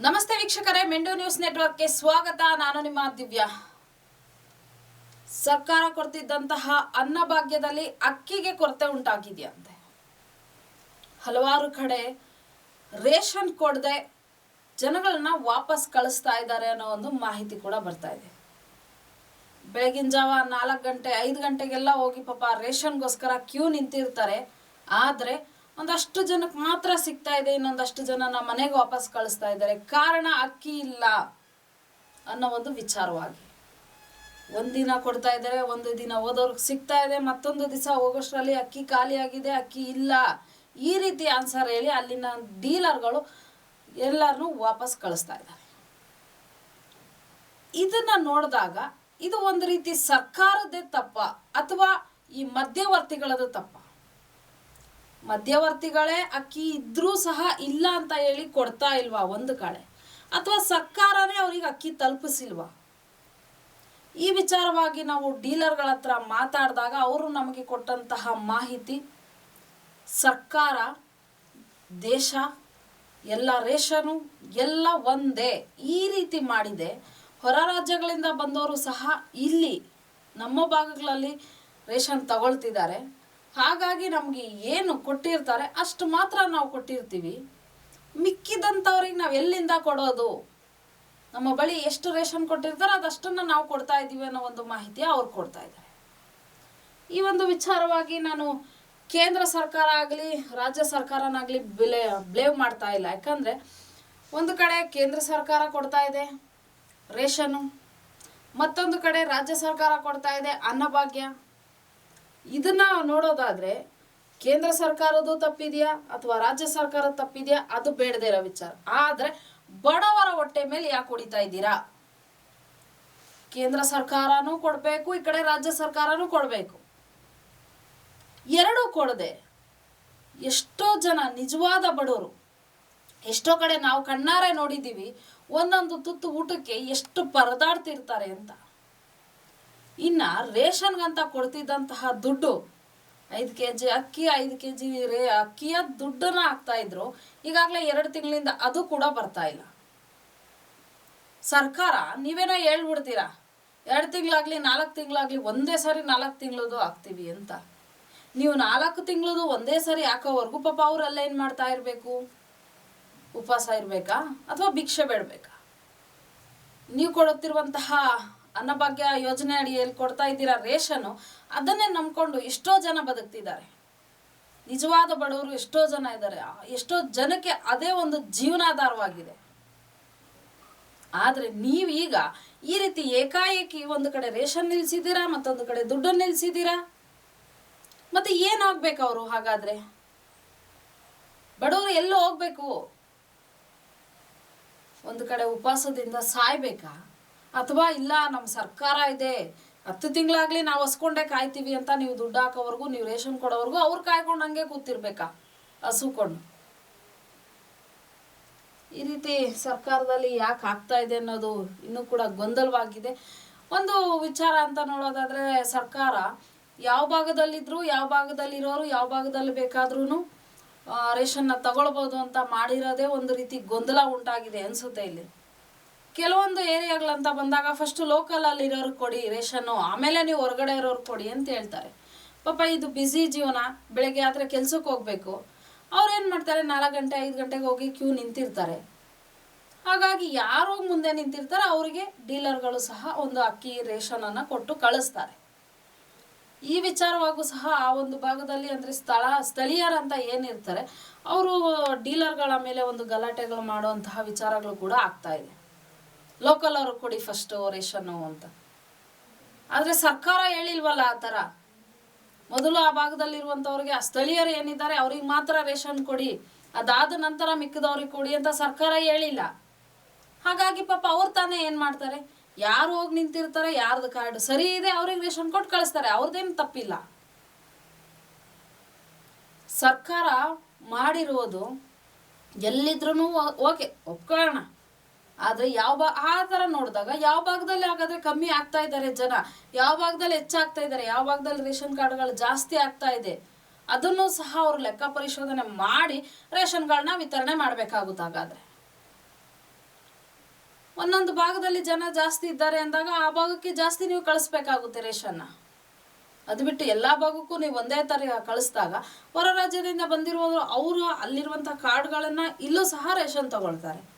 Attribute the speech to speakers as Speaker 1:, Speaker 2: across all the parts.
Speaker 1: ನಮಸ್ತೆ ವೀಕ್ಷಕರೇ, ಮೆಂಡು ನ್ಯೂಸ್ ನೆಟ್ವರ್ಕ್ಗೆ ಸ್ವಾಗತ. ನಾನು ನಿಮ್ಮ ದಿವ್ಯಾ. ಸರ್ಕಾರ ಕೊಡ್ತಿದ್ದಂತಹ ಅನ್ನಭಾಗ್ಯದಲ್ಲಿ ಅಕ್ಕಿಗೆ ಕೊರತೆ ಉಂಟಾಗಿದೆಯಂತೆ. ಹಲವಾರು ಕಡೆ ರೇಷನ್ ಕೊಡದೆ ಜನಗಳನ್ನ ವಾಪಸ್ ಕಳಿಸ್ತಾ ಇದ್ದಾರೆ ಅನ್ನೋ ಒಂದು ಮಾಹಿತಿ ಕೂಡ ಬರ್ತಾ ಇದೆ. ಬೆಳಗಿನ ಜಾವ ನಾಲ್ಕು ಗಂಟೆ, ಐದು ಗಂಟೆಗೆಲ್ಲ ಹೋಗಿ ಪಾಪ ರೇಷನ್ಗೋಸ್ಕರ ಕ್ಯೂ ನಿಂತಿರ್ತಾರೆ. ಆದರೆ ಒಂದಷ್ಟು ಜನಕ್ಕೆ ಮಾತ್ರ ಸಿಗ್ತಾ ಇದೆ, ಇನ್ನೊಂದಷ್ಟು ನಮ್ಮ ಮನೆಗೆ ವಾಪಸ್ ಕಳಿಸ್ತಾ ಇದ್ದಾರೆ. ಕಾರಣ ಅಕ್ಕಿ ಇಲ್ಲ ಅನ್ನೋ ಒಂದು ವಿಚಾರವಾಗಿ. ಒಂದಿನ ಕೊಡ್ತಾ ಇದ್ದಾರೆ, ಒಂದು ದಿನ ಓದೋರ್ಗೆ ಸಿಗ್ತಾ ಇದೆ, ಮತ್ತೊಂದು ದಿವಸ ಹೋಗೋಷ್ಟರಲ್ಲಿ ಅಕ್ಕಿ ಖಾಲಿಯಾಗಿದೆ ಅಕ್ಕಿ ಇಲ್ಲ. ಈ ರೀತಿ ಆನ್ಸರ್ ಹೇಳಿ ಅಲ್ಲಿನ ಡೀಲರ್ಗಳು ಎಲ್ಲರನ್ನೂ ವಾಪಸ್ ಕಳಿಸ್ತಾ ಇದ್ದಾರೆ. ಇದನ್ನ ನೋಡಿದಾಗ ಇದು ಒಂದು ರೀತಿ ಸರ್ಕಾರದೇ ತಪ್ಪ ಅಥವಾ ಈ ಮಧ್ಯವರ್ತಿಗಳದ್ದು ತಪ್ಪ? ಮಧ್ಯವರ್ತಿಗಳೇ ಅಕ್ಕಿ ಇದ್ರೂ ಸಹ ಇಲ್ಲ ಅಂತ ಹೇಳಿ ಕೊಡ್ತಾ ಇಲ್ವಾ ಒಂದು ಕಡೆ ಅಥವಾ ಸರ್ಕಾರನೇ ಅವ್ರಿಗೆ ಅಕ್ಕಿ ತಲುಪಿಸಿಲ್ವಾ? ಈ ವಿಚಾರವಾಗಿ ನಾವು ಡೀಲರ್ಗಳ ಹತ್ರ ಮಾತಾಡಿದಾಗ ಅವರು ನಮಗೆ ಕೊಟ್ಟಂತಹ ಮಾಹಿತಿ, ಸರ್ಕಾರ, ದೇಶ, ಎಲ್ಲ ರೇಷನು, ಎಲ್ಲ ಒಂದೇ, ಈ ರೀತಿ ಮಾಡಿದೆ. ಹೊರ ರಾಜ್ಯಗಳಿಂದ ಬಂದವರು ಸಹ ಇಲ್ಲಿ, ನಮ್ಮ ಭಾಗಗಳಲ್ಲಿ ರೇಷನ್ ತಗೊಳ್ತಿದ್ದಾರೆ. ಹಾಗಾಗಿ ನಮಗೆ ಏನು ಕೊಟ್ಟಿರ್ತಾರೆ ಅಷ್ಟು ಮಾತ್ರ ನಾವು ಕೊಟ್ಟಿರ್ತೀವಿ. ಮಿಕ್ಕಿದಂಥವ್ರಿಗೆ ನಾವು ಎಲ್ಲಿಂದ ಕೊಡೋದು? ನಮ್ಮ ಬಳಿ ಎಷ್ಟು ರೇಷನ್ ಕೊಟ್ಟಿರ್ತಾರೆ ಅದಷ್ಟನ್ನು ನಾವು ಕೊಡ್ತಾ ಇದ್ದೀವಿ ಅನ್ನೋ ಒಂದು ಮಾಹಿತಿ ಅವ್ರು ಕೊಡ್ತಾ ಇದ್ದಾರೆ. ಈ ಒಂದು ವಿಚಾರವಾಗಿ ನಾನು ಕೇಂದ್ರ ಸರ್ಕಾರ ಆಗಲಿ, ರಾಜ್ಯ ಸರ್ಕಾರನಾಗಲಿ ಬಿಲೆ, ಬ್ಲೇವ್ ಮಾಡ್ತಾ ಇಲ್ಲ. ಯಾಕಂದರೆ ಒಂದು ಕಡೆ ಕೇಂದ್ರ ಸರ್ಕಾರ ಕೊಡ್ತಾ ಇದೆ ರೇಷನ್ನು, ಮತ್ತೊಂದು ಕಡೆ ರಾಜ್ಯ ಸರ್ಕಾರ ಕೊಡ್ತಾ ಇದೆ ಅನ್ನಭಾಗ್ಯ. ಇದನ್ನ ನೋಡೋದಾದ್ರೆ ಕೇಂದ್ರ ಸರ್ಕಾರದ್ದು ತಪ್ಪಿದೆಯಾ ಅಥವಾ ರಾಜ್ಯ ಸರ್ಕಾರದ ತಪ್ಪಿದೆಯಾ? ಅದು ಬೇಡದೇ ಇರೋ ವಿಚಾರ. ಆದ್ರೆ ಬಡವರ ಹೊಟ್ಟೆ ಮೇಲೆ ಯಾಕೆ ಹೊಡಿತಾ ಇದ್ದೀರಾ? ಕೇಂದ್ರ ಸರ್ಕಾರನೂ ಕೊಡಬೇಕು, ಈ ಕಡೆ ರಾಜ್ಯ ಸರ್ಕಾರನೂ ಕೊಡಬೇಕು. ಎರಡೂ ಕೊಡದೆ. ಎಷ್ಟೋ ಜನ ನಿಜವಾದ ಬಡವರು, ಎಷ್ಟೋ ಕಡೆ ನಾವು ಕಣ್ಣಾರೆ ನೋಡಿದ್ದೀವಿ, ಒಂದೊಂದು ತುತ್ತು ಊಟಕ್ಕೆ ಎಷ್ಟು ಪರದಾಡ್ತಿರ್ತಾರೆ ಅಂತ. ಇನ್ನ ರೇಷನ್ಗಂತ ಕೊಡ್ತಿದ್ದಂತಹ ದುಡ್ಡು, ಐದು ಕೆ ಜಿ ಅಕ್ಕಿ, ಐದು ಕೆ ಜಿ ರೇ, ಅಕ್ಕಿಯ ದುಡ್ಡನ್ನ ಹಾಕ್ತಾ ಇದ್ರು, ಈಗಾಗಲೇ ಎರಡು ತಿಂಗಳಿಂದ ಅದು ಕೂಡ ಬರ್ತಾ ಇಲ್ಲ. ಸರ್ಕಾರ, ನೀವೇನೋ ಹೇಳ್ಬಿಡ್ತೀರಾ? ಎರಡು ತಿಂಗಳಾಗ್ಲಿ, ನಾಲ್ಕು ತಿಂಗಳಾಗ್ಲಿ ಒಂದೇ ಸಾರಿ ನಾಲ್ಕು ತಿಂಗಳದು ಹಾಕ್ತೀವಿ ಅಂತ. ನೀವು ನಾಲ್ಕು ತಿಂಗಳದು ಒಂದೇ ಸಾರಿ ಹಾಕೋವರೆಗೂ ಪಾಪ ಅವರೆಲ್ಲ ಏನು ಮಾಡ್ತಾ ಇರಬೇಕು? ಉಪವಾಸ ಇರಬೇಕಾ? ಅಥವಾ ಭಿಕ್ಷೆ ಬೇಡಬೇಕಾ? ನೀವು ಕೊಡುತ್ತಿರುವಂತಹ ಅನ್ನಭಾಗ್ಯ ಯೋಜನೆ ಅಡಿಯಲ್ಲಿ ಕೊಡ್ತಾ ಇದ್ದೀರಾ ರೇಷನ್ನು, ಅದನ್ನೇ ನಂಬ್ಕೊಂಡು ಎಷ್ಟೋ ಜನ ಬದುಕ್ತಿದ್ದಾರೆ. ನಿಜವಾದ ಬಡವರು ಎಷ್ಟೋ ಜನ ಇದ್ದಾರೆ. ಎಷ್ಟೋ ಜನಕ್ಕೆ ಅದೇ ಒಂದು ಜೀವನಾಧಾರವಾಗಿದೆ. ಆದರೆ ನೀವೀಗ ಈ ರೀತಿ ಏಕಾಏಕಿ ಒಂದು ಕಡೆ ರೇಷನ್ ನಿಲ್ಸಿದ್ದೀರಾ, ಮತ್ತೊಂದು ಕಡೆ ದುಡ್ಡು ನಿಲ್ಸಿದ್ದೀರಾ? ಮತ್ತೆ ಏನಾಗ್ಬೇಕು ಅವರು ಹಾಗಾದ್ರೆ? ಬಡವರು ಎಲ್ಲೋ ಹೋಗ್ಬೇಕು. ಒಂದು ಕಡೆ ಉಪವಾಸದಿಂದ ಸಾಯ್ಬೇಕಾ? ಅಥವಾ ಇಲ್ಲ ನಮ್ಮ ಸರ್ಕಾರ ಇದೆ, ಹತ್ತು ತಿಂಗಳಾಗ್ಲಿ ನಾವು ಹಸ್ಕೊಂಡೇ ಕಾಯ್ತೀವಿ ಅಂತ ನೀವು ದುಡ್ಡು ಹಾಕೋವರೆಗೂ, ನೀವು ರೇಷನ್ ಕೊಡೋವರೆಗೂ ಅವ್ರು ಕಾಯ್ಕೊಂಡು ಹಂಗೆ ಕೂತಿರ್ಬೇಕಾ? ಹಸುಕೊಂಡು. ಈ ರೀತಿ ಸರ್ಕಾರದಲ್ಲಿ ಯಾಕೆ ಆಗ್ತಾ ಇದೆ ಅನ್ನೋದು ಇನ್ನೂ ಕೂಡ ಗೊಂದಲವಾಗಿದೆ. ಒಂದು ವಿಚಾರ ಅಂತ ನೋಡೋದಾದ್ರೆ, ಸರ್ಕಾರ ಯಾವ ಭಾಗದಲ್ಲಿದ್ದರೂ ಯಾವ ಭಾಗದಲ್ಲಿರೋರು, ಯಾವ ಭಾಗದಲ್ಲಿ ಬೇಕಾದ್ರೂ ರೇಷನ್ನ ತಗೊಳ್ಬೋದು ಅಂತ ಮಾಡಿರೋದೇ ಒಂದು ರೀತಿ ಗೊಂದಲ ಉಂಟಾಗಿದೆ ಅನ್ಸುತ್ತೆ ಇಲ್ಲಿ. ಕೆಲವೊಂದು ಏರಿಯಾಗಳಂತ ಬಂದಾಗ ಫಸ್ಟ್ ಲೋಕಲಲ್ಲಿ ಇರೋರು ಕೊಡಿ ರೇಷನ್ನು, ಆಮೇಲೆ ನೀವು ಹೊರಗಡೆ ಇರೋರು ಕೊಡಿ ಅಂತ ಹೇಳ್ತಾರೆ. ಪಾಪ ಇದು ಬ್ಯುಸಿ ಜೀವನ, ಬೆಳಗ್ಗೆ ಆದರೆ ಕೆಲ್ಸಕ್ಕೆ ಹೋಗ್ಬೇಕು. ಅವ್ರು ಏನು ಮಾಡ್ತಾರೆ? ನಾಲ್ಕು ಗಂಟೆ, ಐದು ಗಂಟೆಗೆ ಹೋಗಿ ಕ್ಯೂ ನಿಂತಿರ್ತಾರೆ. ಹಾಗಾಗಿ ಯಾರು ಮುಂದೆ ನಿಂತಿರ್ತಾರೆ, ಅವರಿಗೆ ಡೀಲರ್ಗಳು ಸಹ ಒಂದು ಅಕ್ಕಿ, ರೇಷನನ್ನು ಕೊಟ್ಟು ಕಳಿಸ್ತಾರೆ. ಈ ವಿಚಾರವಾಗೂ ಸಹ ಆ ಒಂದು ಭಾಗದಲ್ಲಿ ಅಂದರೆ ಸ್ಥಳ ಸ್ಥಳೀಯರಂತ ಏನಿರ್ತಾರೆ ಅವರು ಡೀಲರ್ಗಳ ಮೇಲೆ ಒಂದು ಗಲಾಟೆಗಳು ಮಾಡುವಂತಹ ವಿಚಾರಗಳು ಕೂಡ ಆಗ್ತಾ ಇದೆ. ಲೋಕಲ್ ಅವರು ಕೊಡಿ ಫಸ್ಟ್ ರೇಷನ್ನು ಅಂತ. ಆದರೆ ಸರ್ಕಾರ ಹೇಳಿಲ್ವಲ್ಲ ಆ ಥರ ಮೊದಲು ಆ ಭಾಗದಲ್ಲಿರುವಂಥವ್ರಿಗೆ ಆ ಸ್ಥಳೀಯರು ಏನಿದ್ದಾರೆ, ಅವ್ರಿಗೆ ಮಾತ್ರ ರೇಷನ್ ಕೊಡಿ. ಅದಾದ ನಂತರ ಮಿಕ್ಕದವ್ರಿಗೆ ಕೊಡಿ ಅಂತ ಸರ್ಕಾರ ಹೇಳಿಲ್ಲ. ಹಾಗಾಗಿ ಪಾಪ ಅವ್ರು ತಾನೇ ಏನು ಮಾಡ್ತಾರೆ? ಯಾರು ಹೋಗಿ ನಿಂತಿರ್ತಾರೆ, ಯಾರ್ದು ಕಾರ್ಡ್ ಸರಿ ಇದೆ, ಅವ್ರಿಗೆ ರೇಷನ್ ಕೊಟ್ಟು ಕಳಿಸ್ತಾರೆ. ಅವ್ರದ್ದೇನು ತಪ್ಪಿಲ್ಲ. ಸರ್ಕಾರ ಮಾಡಿರೋದು ಎಲ್ಲಿದ್ರೂ ಓಕೆ, ಒಪ್ಕೊಳ್ಳೋಣ. ಆದರೆ ಯಾವ ಆ ಥರ ನೋಡಿದಾಗ ಯಾವ ಭಾಗದಲ್ಲಿ ಹಾಗಾದ್ರೆ ಕಮ್ಮಿ ಆಗ್ತಾ ಇದ್ದಾರೆ ಜನ? ಯಾವ ಭಾಗದಲ್ಲಿ ಹೆಚ್ಚಾಗ್ತಾ ಇದ್ದಾರೆ? ಯಾವ ಭಾಗದಲ್ಲಿ ರೇಷನ್ ಕಾರ್ಡ್ಗಳು ಜಾಸ್ತಿ ಆಗ್ತಾ ಇದೆ? ಅದನ್ನು ಸಹ ಅವರು ಲೆಕ್ಕ ಪರಿಶೋಧನೆ ಮಾಡಿ ರೇಷನ್ ರೇಷನ್ಗಳನ್ನ ವಿತರಣೆ ಮಾಡಬೇಕಾಗುತ್ತೆ ಹಾಗಾದ್ರೆ. ಒಂದೊಂದು ಭಾಗದಲ್ಲಿ ಜನ ಜಾಸ್ತಿ ಇದ್ದಾರೆ ಅಂದಾಗ ಆ ಭಾಗಕ್ಕೆ ಜಾಸ್ತಿ ನೀವು ಕಳಿಸ್ಬೇಕಾಗುತ್ತೆ ರೇಷನ್ನ. ಅದು ಬಿಟ್ಟು ಎಲ್ಲ ಭಾಗಕ್ಕೂ ನೀವು ಒಂದೇ ಥರ ಕಳಿಸಿದಾಗ ಹೊರ ರಾಜ್ಯದಿಂದ ಬಂದಿರುವವರು ಅವರು ಅಲ್ಲಿರುವಂಥ ಕಾರ್ಡ್ಗಳನ್ನು ಇಲ್ಲೂ ಸಹ ರೇಷನ್ ತಗೊಳ್ತಾರೆ.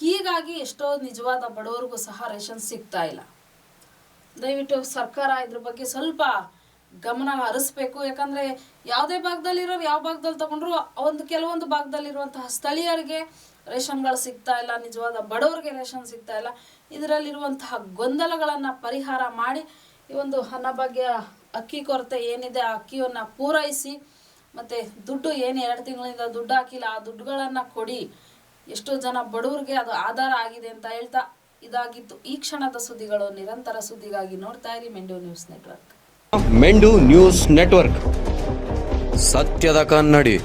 Speaker 1: ಹೀಗಾಗಿ ಎಷ್ಟೋ ನಿಜವಾದ ಬಡವರಿಗೂ ಸಹ ರೇಷನ್ ಸಿಗ್ತಾ ಇಲ್ಲ. ದಯವಿಟ್ಟು ಸರ್ಕಾರ ಇದ್ರ ಬಗ್ಗೆ ಸ್ವಲ್ಪ ಗಮನ ಹರಿಸ್ಬೇಕು. ಯಾಕಂದ್ರೆ ಯಾವುದೇ ಭಾಗದಲ್ಲಿರೋರು ಯಾವ ಭಾಗದಲ್ಲಿ ತಗೊಂಡ್ರು ಒಂದು ಕೆಲವೊಂದು ಭಾಗದಲ್ಲಿರುವಂತಹ ಸ್ಥಳೀಯರಿಗೆ ರೇಷನ್ಗಳು ಸಿಗ್ತಾ ಇಲ್ಲ, ನಿಜವಾದ ಬಡವರಿಗೆ ರೇಷನ್ ಸಿಗ್ತಾ ಇಲ್ಲ. ಇದರಲ್ಲಿರುವಂತಹ ಗೊಂದಲಗಳನ್ನು ಪರಿಹಾರ ಮಾಡಿ ಈ ಒಂದು ಅನ್ನಭಾಗ್ಯ ಅಕ್ಕಿ ಕೊರತೆ ಏನಿದೆ ಆ ಅಕ್ಕಿಯನ್ನು ಪೂರೈಸಿ ಮತ್ತು ದುಡ್ಡು ಏನು ಎರಡು ತಿಂಗಳಿಂದ ದುಡ್ಡು ಹಾಕಿಲ್ಲ, ಆ ದುಡ್ಡುಗಳನ್ನು ಕೊಡಿ. ಎಷ್ಟೋ ಜನ ಬಡವ್ರಿಗೆ ಅದು ಆಧಾರ ಆಗಿದೆ ಅಂತ ಹೇಳ್ತಾ ಇದಾಗಿತ್ತು. ಈ ಕ್ಷಣದ ಸುದ್ದಿಗಳು ನಿರಂತರ ಸುದ್ದಿಗಾಗಿ ನೋಡ್ತಾ ಇರಿ ಮೆಂಡು ನ್ಯೂಸ್ ನೆಟ್ವರ್ಕ್.
Speaker 2: ಮೆಂಡು news network. ಸತ್ಯದ ಕನ್ನಡಿ.